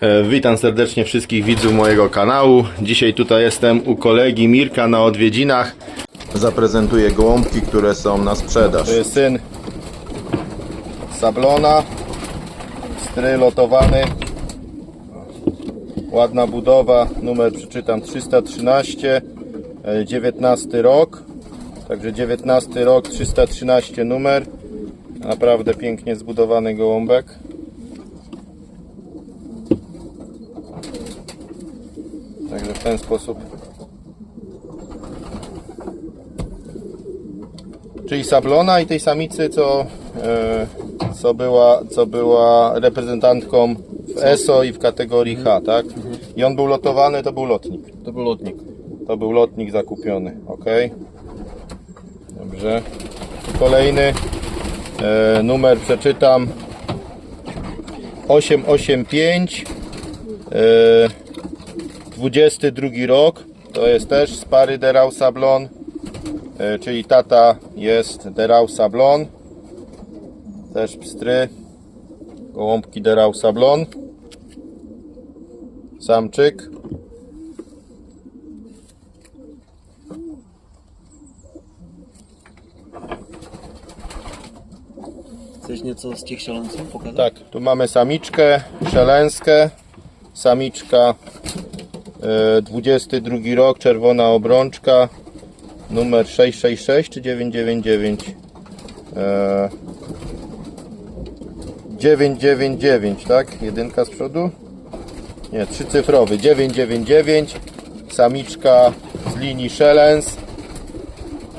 E, Witam serdecznie wszystkich widzów mojego kanału. Dzisiaj tutaj jestem u kolegi Mirka na odwiedzinach. Zaprezentuję gołąbki, które są na sprzedaż. To jest syn Sablona, stry lotowany. Ładna budowa, numer przeczytam 313, e, 19 rok. Także 19 rok, 313 numer. Naprawdę pięknie zbudowany gołąbek. Także w ten sposób. Czyli Sablona i tej samicy, co, e, co, była, co była reprezentantką w ESO i w kategorii H, tak? I on był lotowany, to był lotnik. To był lotnik. To był lotnik zakupiony, ok? Dobrze. Kolejny e, numer przeczytam 885 e, 22 rok. To jest też z pary Derau Sablon, e, czyli tata jest Derau Sablon. Też pstry. Gołąbki Derau Sablon. Samczyk. Chcesz nieco z tych szaleńców pokazać? Tak, tu mamy samiczkę, szelenskę, samiczka, 22 rok, czerwona obrączka, numer 666 czy 999? E, 999, tak? Jedynka z przodu? Nie, trzycyfrowy, 999, samiczka z linii szelens,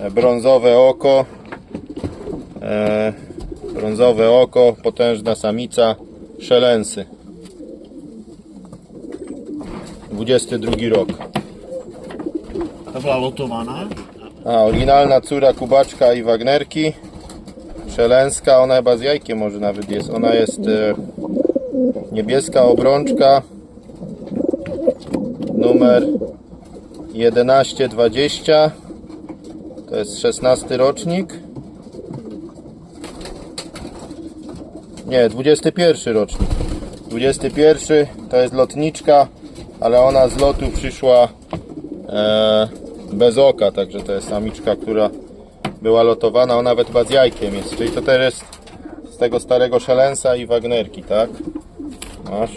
e, brązowe oko, e, Brązowe oko, potężna samica, szelensy. 22 rok. To była lotowana. A, oryginalna córa Kubaczka i Wagnerki. Szelęska, ona chyba z jajkiem może nawet jest. Ona jest e, niebieska obrączka. Numer 1120. To jest 16 rocznik. Nie, 21 rocznik. 21 to jest lotniczka, ale ona z lotu przyszła e, bez oka, także to jest samiczka, która była lotowana, ona nawet chyba z jajkiem jest, czyli to też jest z tego starego szelensa i wagnerki, tak? Masz.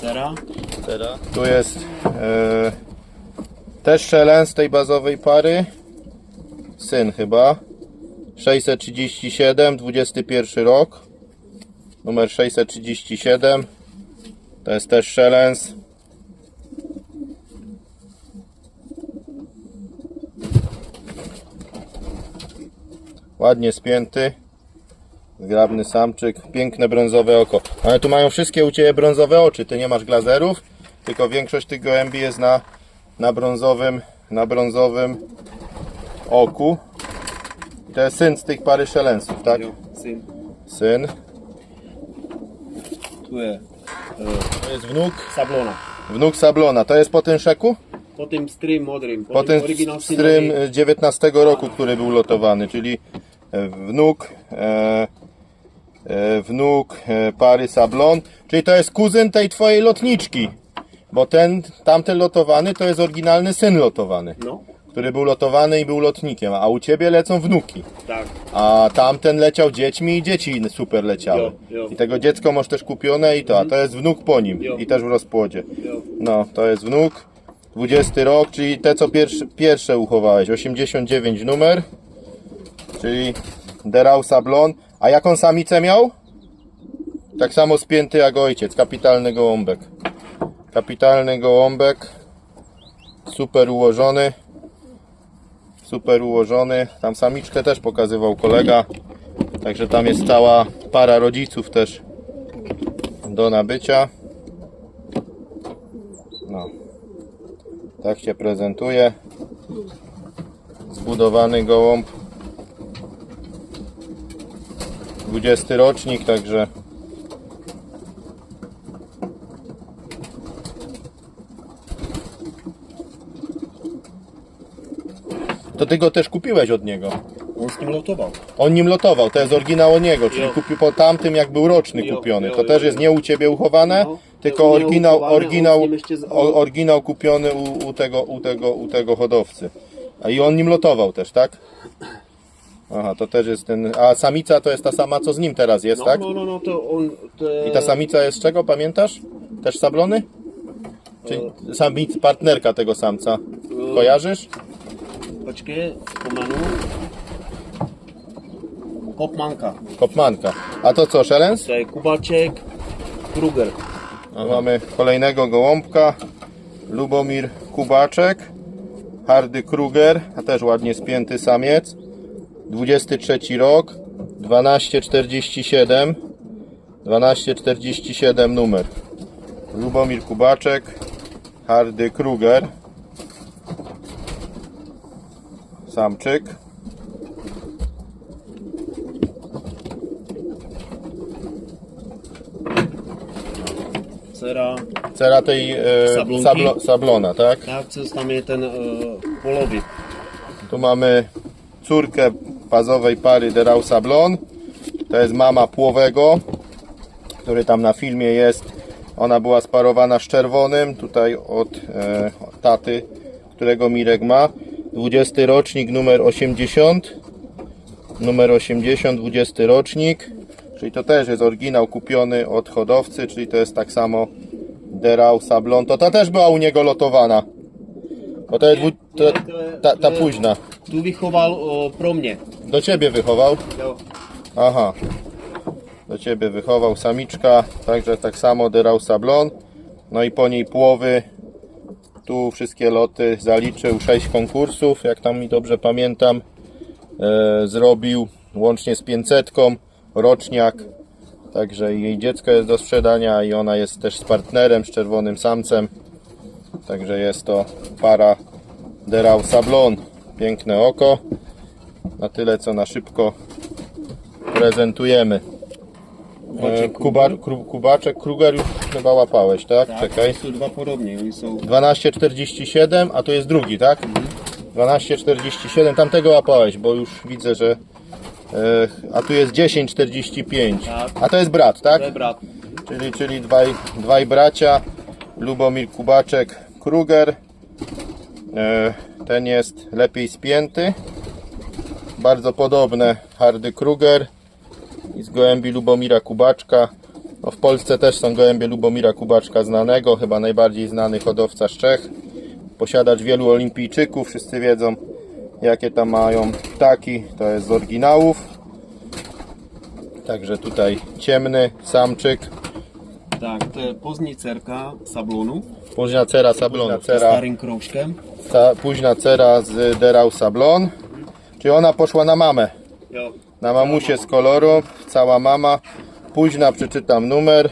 Cera. Teraz. Tu jest e, też szelens tej bazowej pary. Syn chyba. 637, 21 rok. Numer 637. To jest też szelens. Ładnie spięty. Zgrabny samczyk, piękne brązowe oko. Ale tu mają wszystkie u Ciebie brązowe oczy. Ty nie masz glazerów, tylko większość tych gołębi jest na, na brązowym na brązowym oku. I to jest syn z tych pary szelensów, tak? Syn. Syn. Tu je To jest wnuk, sablona. wnuk Sablona. To jest po tym szeku? Po tym strym modrym. Po, Po tym strym synowi. e, 19 roku, który był lotowany, czyli e, wnuk e, e, wnuk e, pary Sablon, czyli to jest kuzyn tej twojej lotniczki, bo ten tamten lotowany to jest oryginalny syn lotowany, No, który był lotowany i był lotnikiem, a u ciebie lecą wnuki, tak. a tamten leciał dziećmi i dzieci super leciały. Jo, jo. I tego dziecko masz też kupione i to, a to jest wnuk po nim Jo. i też w rozpłodzie. No, to jest wnuk. 20 rok, czyli te co pierwsze, pierwsze uchowałeś. 89 numer. Czyli Derau Sablon. A jaką samicę miał? Tak samo spięty jak ojciec. Kapitalny gołąbek. Kapitalny gołąbek. Super ułożony. Super ułożony. Tam samiczkę też pokazywał kolega. Także tam jest cała para rodziców też do nabycia. No. Tak się prezentuje. Zbudowany gołąb. 20 rocznik, także To ty go też kupiłeś od niego. On z nim lotował. On nim lotował, to jest oryginał o niego, czyli Jo. kupił po tamtym jak był roczny Jo, kupiony. jo, To jo, też jo. jest nie u ciebie uchowane, No. tylko oryginał, oryginał, on z nim jeszcze z- o- oryginał kupiony u, u, tego, u, tego, u tego hodowcy. A i on nim lotował też, tak? Aha, to też jest ten. A samica to jest ta sama, co z nim teraz jest, No, tak? no, no, no, to on... To, I ta samica jest z czego, pamiętasz? Też sablony? Czy samic, partnerka tego samca? Kojarzysz? Počkej, pomenu. Kopmanka. Kopmanka. A to co, szelens? To je Kubaček, Kruger. A mamy kolejnego gołąbka. Lubomir Kubaczek. Hardy Kruger, a też ładnie spięty samiec. 23 rok. 1247. 1247 numer. Lubomir Kubaczek. Hardy Kruger. Samczyk. Dcera. Cera tej e, sablona, tak? Tak, co tam ten uh, polovit. Tu mamy córkę bazowej pary Derau Sablon. To jest mama płowego, który tam na filmie jest. Ona była sparowana z czerwonym, tutaj od e, taty, którego Mirek ma. 20 rocznik, numer 80. Numer 80, 20 rocznik. Czyli to też jest oryginał kupiony od hodowcy, czyli to jest tak samo Derau Sablon. To ta też była u niego lotowana. Bo to jest to, ta, ta je- późna. Tu vychoval uh, pro mě. Do ciebie wychował? Jo. Aha. Do ciebie wychował samiczka, także tak samo Derau Sablon. No i po niej płowy. Tu wszystkie loty zaliczył 6 konkursów, jak tam mi dobrze pamiętam. E, zrobił łącznie z 500, roczniak. Także jej dziecko jest do sprzedania i ona jest też z partnerem, z czerwonym samcem. Także jest to para Derau Sablon. Piękne oko. Na tyle co na szybko prezentujemy. E, Kuba, kru, kubaczek, Kruger już chyba łapałeś, tak? Tak, Czekaj. Jsou dva podobně, oni jsou 12,47, a to jest drugi, tak? 12,47, tamtego łapałeś, bo już widzę, że. E, a tu jest 10,45. Tak. A to jest brat, tak? to je brat. Czyli, czyli dwaj, dwaj bracia. Lubomir Kubaczek, Kruger. E, ten jest lepiej spięty. Bardzo podobne Hardy Kruger i z gołębi Lubomira Kubaczka. No w Polsce też są gołębie Lubomira Kubaczka znanego, chyba najbardziej znany hodowca z Czech. Posiadacz wielu olimpijczyków, wszyscy wiedzą jakie tam mają ptaki, to jest z oryginałów. Także tutaj ciemny samczyk, Tak, to pozdní dcerka Sablonu późna cera sablona, s cera, starým kroužkem. Późna cera z Derau Sablon. Czyli ona poszła na mamę, Jo. na mamusie z koloru, cała mama. Późna przeczytam numer,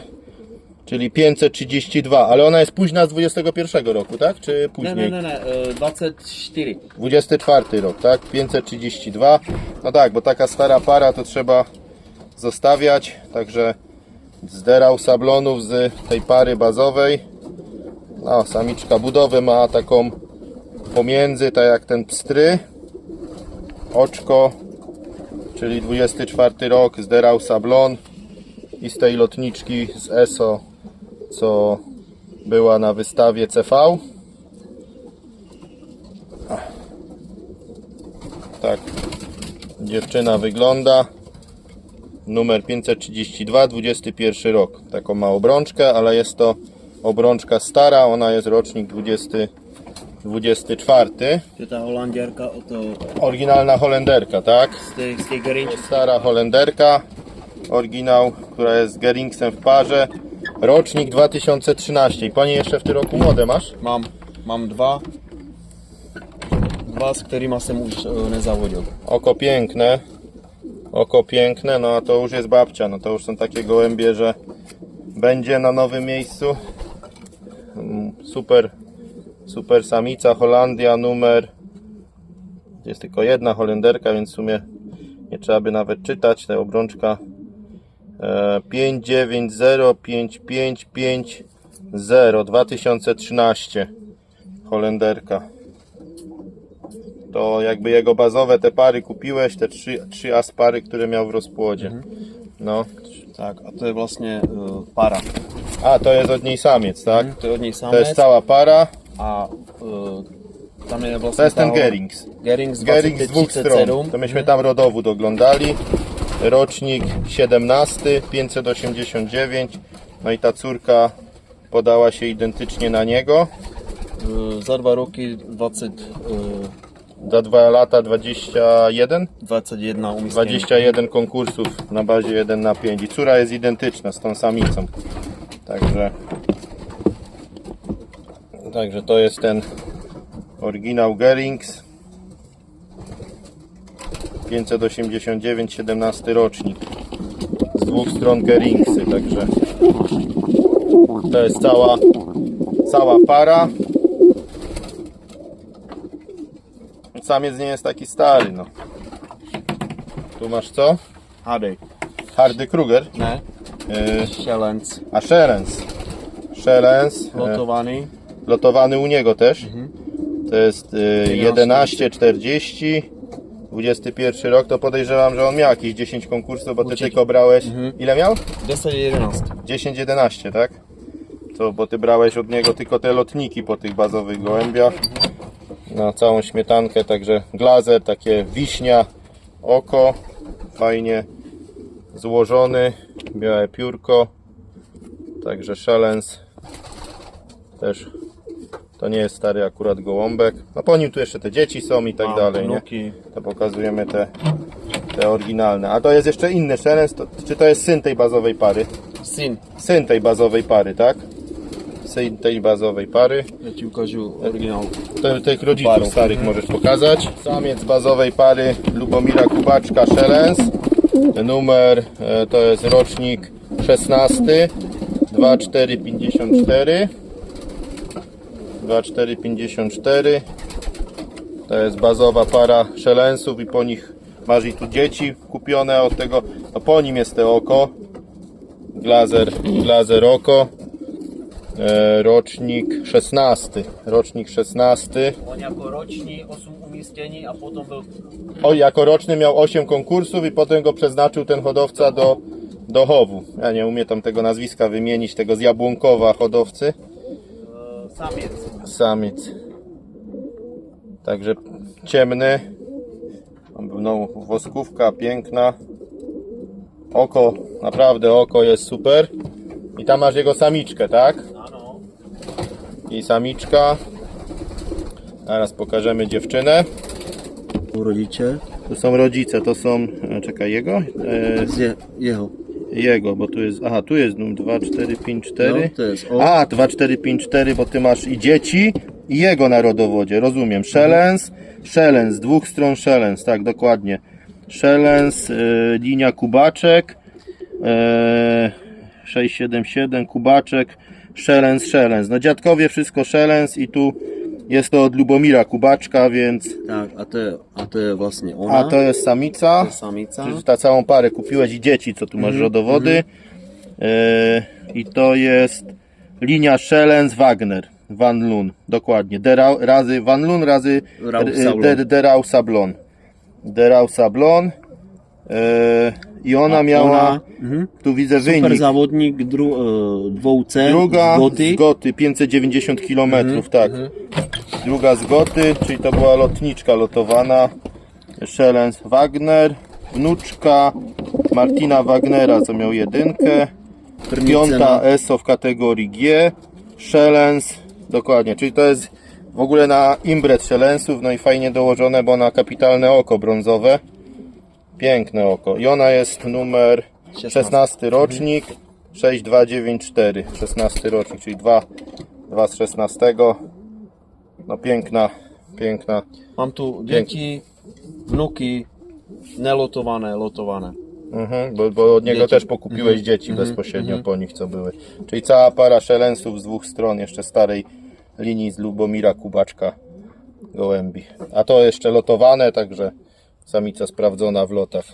czyli 532, ale ona jest późna z 21 roku, tak? Czy później? ne, ne, ne, uh, 24. 24 rok, tak? 532. No tak, bo taka stara para to trzeba zostawiać. Także zderał sablonów z tej pary bazowej. No, samiczka budowy ma taką pomiędzy, tak jak ten pstry. Oczko, czyli 24 rok, zderał sablon. I z tej lotniczki z ESO, co była na wystawie CV. Tak dziewczyna wygląda. Numer 532, 21 rok. Taką ma obrączkę, ale jest to obrączka stara. Ona jest rocznik 20, 24. To je ta holanděrka o to, Oryginalna Holenderka, tak? z těch, z těch Gerinčů. Stara Holenderka. Oryginał, która jest z Geringsem w parze. Rocznik 2013. I pani jeszcze w tym roku młode masz? Mám, mám dva, dva, s kterýma jsem už uh, nezavodil. Oko piękne. Oko piękne, no a to już jest babcia. No to już są takie gołębie, że będzie na nowym miejscu. Mm, Super, super samica, Holandia, numer. Jest tylko jedna Holenderka, więc w sumie nie trzeba by nawet czytać. Ta obrączka e, 5905550 2013 Holenderka to jakby jego bazowe te pary kupiłeś, te trzy, trzy aspary, które miał w rozpłodzie. No, Tak, a to je vlastně uh, para. A, to jest od niej samiec, tak? To je od něj To samec jest cała para. A uh, tam je vlastně To jest ten Gerings. Gerings Gerings z dwóch stron. 2037. To myśmy tam rodowód oglądali. Rocznik 17, 589. No i ta córka podała się identycznie na niego. Uh, za dva roky 20, uh, Za 2 lata 21. 21 umístění. 21 konkursów na bazie 1 na 5 i córa jest identyczna z tą samicą. Także Także to jest ten oryginał Gerings 589 17 rocznik z dwóch stron Geringsy, także to jest cała cała para. Samiec nie jest taki stary, no. Tu masz co? Hadej. Hardy Kruger. Ne, Yy, Šelenc. a Szelens. Szelens. e, Lotovaný. Lotowany u niego też. To jest 11, 11,40. 21 rok, to podejrzewam, że on miał jakieś 10 konkursów, bo ty Určitě. tylko brałeś. Ile miał? 10-11. 10-11, tak? To, bo ty brałeś od niego tylko te lotniki po tych bazowych gołębiach. Na całą śmietankę, także glazer, takie wiśnia, oko, fajnie złożony, białe piórko. Także szalens też to nie jest stary akurat gołąbek. No po nim tu jeszcze te dzieci są i tak Mam dalej, nie? To pokazujemy te, te oryginalne. A to jest jeszcze inny to, czy to jest syn tej bazowej pary? Syn. Syn tej bazowej pary, tak? Syn tej bazowej pary. Ti ukážu originál. Te, tych rodziców starych możesz pokazać. Samiec bazowej pary Lubomira Kubaczka Szelens. Numer e, to jest rocznik 16 2454 2454 To jest bazowa para szelensów i po nich masz i tu dzieci kupione od tego, no po nim jest te oko. Glazer, glazer oko. E, rocznik 16 rocznik 16 On jako roční 8 umístění a potom byl o, jako roczny miał 8 konkursów i potem go przeznaczył ten hodowca do, do chowu. Ja nie umiem tam tego nazwiska wymienić, tego z Jabłonkowa hodowcy. Samiec. Samiec. Także ciemny. No, woskówka piękna. Oko, naprawdę oko jest super. I tam masz jego samiczkę, tak? Ano. I samiczka. Teraz pokażemy dziewczynę. Rodiče. Tu są rodzice, to są, e, czekaj, jego? E, Je, jeho. Jego, bo tu jest, aha, tu jest numer 2, 4, 5, 4. No, to jest on. A, 2, 4, 5, 4, bo ty masz i dzieci, i jego na rodowodzie, rozumiem. Szelens, szelens, z dwóch stron szelens, tak, dokładnie. Szelens, y, linia kubaczek, y, 677, kubaczek, szelens, szelens. No dziadkowie wszystko szelens i tu jest to od Lubomira Kubaczka, więc... Tak, a to je, a to je vlastně ona. A to jest samica. samica. Czyli ta całą parę kupiłeś i dzieci, co tu masz Mhm, rodowody. E, I to jest linia Szelens Wagner. Van Loon, dokładnie. Derau, razy Van Loon, razy Derau Sablon. Derau Sablon. E, I ona miała, Ona, mhm. tu widzę Super wynik. zawodnik dru, e, cen Druga z Goty. z Goty, 590 km, Mhm, tak. Druga z Goty, czyli to była lotniczka lotowana. Szelens Wagner, wnuczka Martina Wagnera, co miał jedynkę. Piąta. ESO w kategorii G. Szelens, dokładnie, czyli to jest w ogóle na imbret szelensów, no i fajnie dołożone, bo na kapitalne oko brązowe. Piękne oko. I ona jest numer 16 rocznik 6294. 16 rocznik, czyli 2, 2 z 16. No piękna, piękna. Mám tu děti, vnuky, nelotované, lotované. Mhm, bo, bo od niego Dzieci. też pokupiłeś dzieci bezpośrednio po nich, co były. Czyli cała para szelensów z dwóch stron, jeszcze starej linii z Lubomira Kubaczka gołębi. A to jeszcze lotowane, także samica sprawdzona w lotach.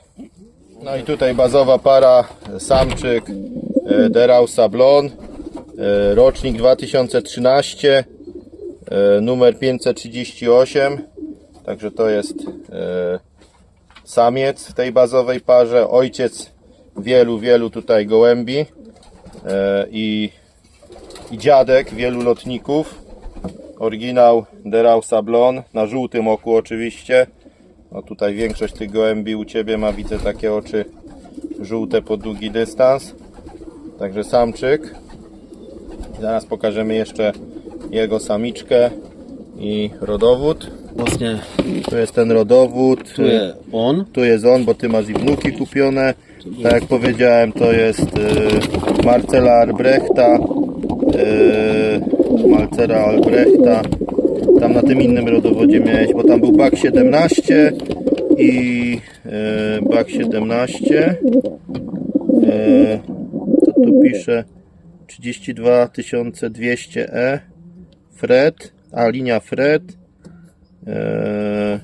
No i tutaj bazowa para, samczyk e, Derau Sablon, e, rocznik 2013, e, numer 538, także to jest samiec w tej bazowej parze, ojciec wielu, wielu tutaj gołębi i, i dziadek wielu lotników. Oryginał Derał Sablon, na żółtym oku oczywiście. No tutaj większość tych gołębi u Ciebie ma, widzę takie oczy żółte po długi dystans. Także samczyk. Zaraz pokażemy jeszcze jego samiczkę i rodowód. Właśnie Tu jest ten rodowód. tu jest on. Tu jest on, bo ty masz i wnuki kupione. Tak jak powiedziałem, to jest y, Marcela Albrechta. Y, Marcela Albrechta. Tam na tym innym rodowodzie miałeś, bo tam był BAK 17 i y, BAK 17. Y, to tu pisze 32200E Fred, a linia Fred. E,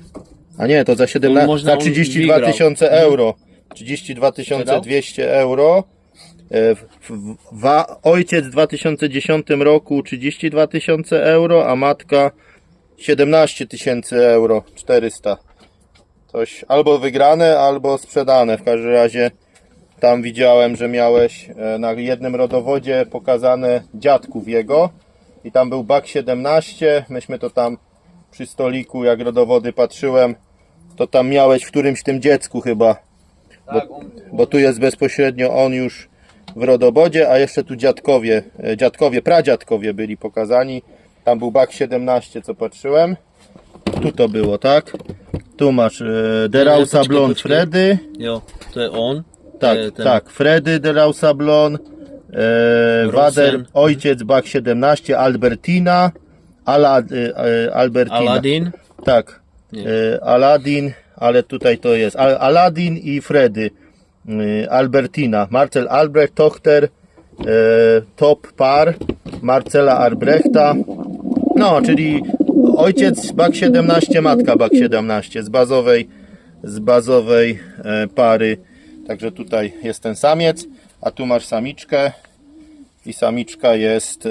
a nie, to za 17, można za on 32 wygrał. tysiące euro. 32 200 euro. E, w- w- wa, ojciec w 2010 roku 32 tysiące euro, a matka 17 tysięcy euro, 400. Coś albo wygrane, albo sprzedane. W każdym razie tam widziałem, że miałeś e, na jednym rodowodzie pokazane dziadków jego i tam był BAK 17. Myśmy to tam przy stoliku, jak rodowody patrzyłem, to tam miałeś w którymś tym dziecku chyba, Tak, on, bo tu jest bezpośrednio on już w rodowodzie, a jeszcze tu dziadkowie, e, dziadkowie, pradziadkowie byli pokazani. Tam był BAK 17, co patrzyłem. Tu to było, tak? Tu masz e, Derau Sablon. Fredy. jo, to jest on. Tak, E, ten- tak. Fredy Derau Sablon, e, Wader, ojciec BAK 17, Albertina, Ala, e, e, Albertina. Aladdin. Tak. Nie. E, Aladdin, ale tutaj to jest Al Aladdin i Freddy. E, Albertina. Marcel Albrecht, Tochter, e, top par. Marcela Arbrechta. No, czyli ojciec BAK 17, matka BAK 17 z bazowej, z bazowej e, pary. Także tutaj jest ten samiec, a tu masz samiczkę i samiczka jest e,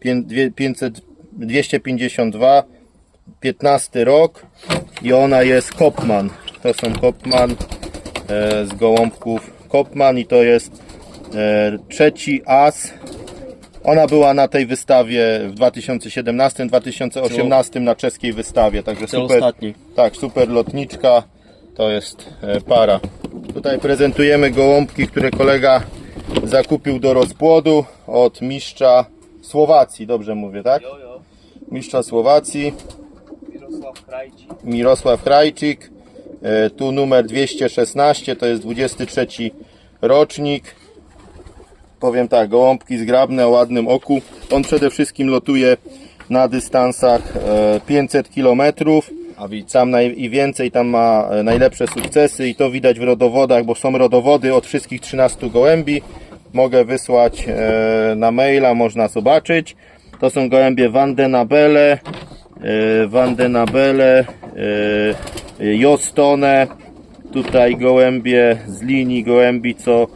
pię- dwie- 500, 252 15 rok i ona jest Kopman. To są Kopman e, z gołąbków Kopman i to jest e, trzeci as. Ona była na tej wystawie w 2017-2018 na czeskiej wystawie, także super. ostatni. Tak, super lotniczka. To jest e, para. Tutaj prezentujemy gołąbki, które kolega zakupił do rozpłodu od mistrza Słowacji, dobrze mówię, tak? Mistrza Słowacji. Mirosław Krajci. Mirosław Krajczyk. E, Tu numer 216, to jest 23 rocznik. Powiem tak, gołąbki zgrabne o ładnym oku. On przede wszystkim lotuje na dystansach e, 500 km. A widz. Sam naj, i więcej tam ma e, najlepsze sukcesy i to widać w rodowodach, bo są rodowody od wszystkich 13 gołębi. Mogę wysłać e, na maila, można zobaczyć. To są gołębie Vandenabele, e, Vandenabele, e, Jostone. Tutaj gołębie z linii gołębi, co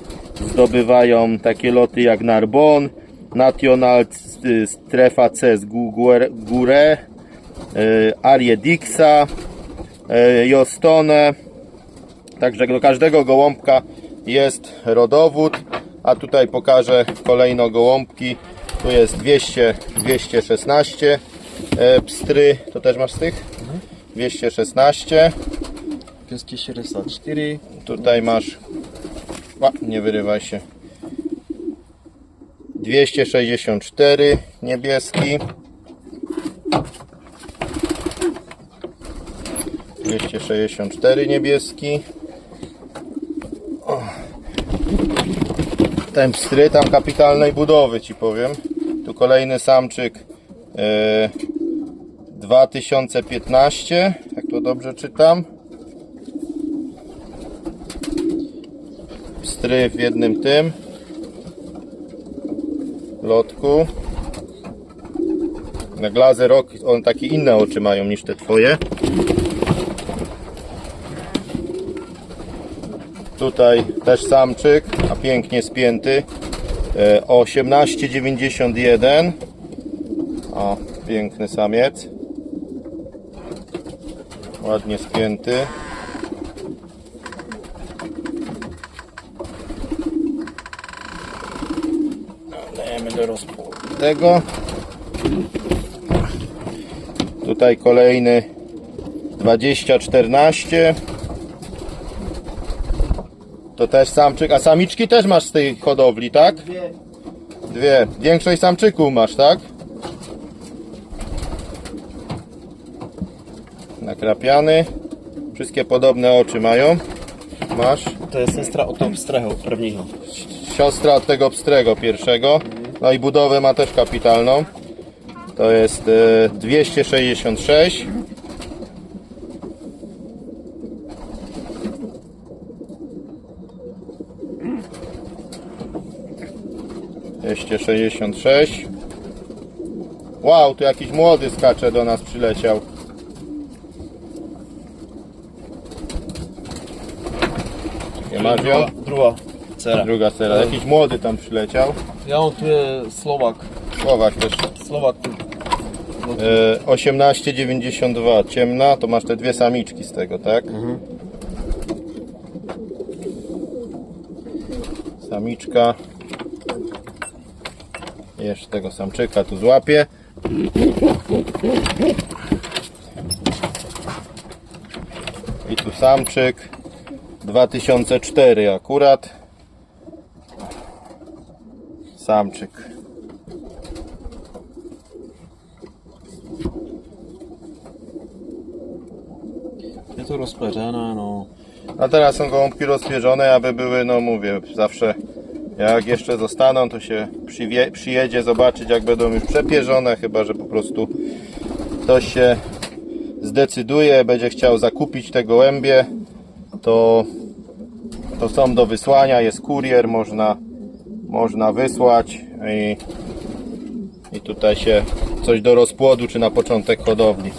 zdobywają takie loty jak Narbon, National Strefa C z Gure, e, Arie Dixa, e, Jostone. Także do każdego gołąbka jest rodowód, a tutaj pokażę kolejno gołąbki. Tu jest 200, 216 e, pstry, to też masz z tych? 216. Pieski 404. Tutaj masz. A, nie wyrywaj się. 264 niebieski. 264 niebieski. Ten pstry tam kapitalnej budowy ci powiem. Tu kolejny samczyk e, 2015, jak to dobrze czytam. Stry w jednym tym. Lotku. Na glazy rok on takie inne oczy mają niż te twoje. Tutaj też samczyk a pięknie spięty. E, 1891 o piękny samiec. Ładnie spięty do rozpłodu tego. Tutaj kolejny 2014. To też samczyk, a samiczki też masz z tej hodowli, tak? Dwie. Dwie. Większość samczyków masz, tak? Nakrapiany. Wszystkie podobne oczy mają. Masz. To jest sestra od tego strechu prawniego. Siostra od tego pstrego pierwszego. No i budowę ma też kapitalną. To jest e, 266. Dwieście sześćdziesiąt sześć. Wow, tu jakiś młody skacze do nas przyleciał. Nie masz ją? Druga cera. Druga sera. Jakiś młody tam przyleciał. Ja on tu jest Słowak. Słowak też. Słowak. E, 18,92 ciemna, to masz te dwie samiczki z tego, tak? Samiczka. Jeszcze tego samczyka tu złapię. I tu samczyk. 2004 akurat. Samczyk. Jest to no. A teraz są gołąbki rozświeżone, aby były, no mówię, zawsze jak jeszcze zostaną, to się przywie, przyjedzie zobaczyć, jak będą już przepierzone, chyba że po prostu ktoś się zdecyduje, będzie chciał zakupić te gołębie, to, to są do wysłania, jest kurier, można, można wysłać i, i tutaj się coś do rozpłodu, czy na początek hodowli.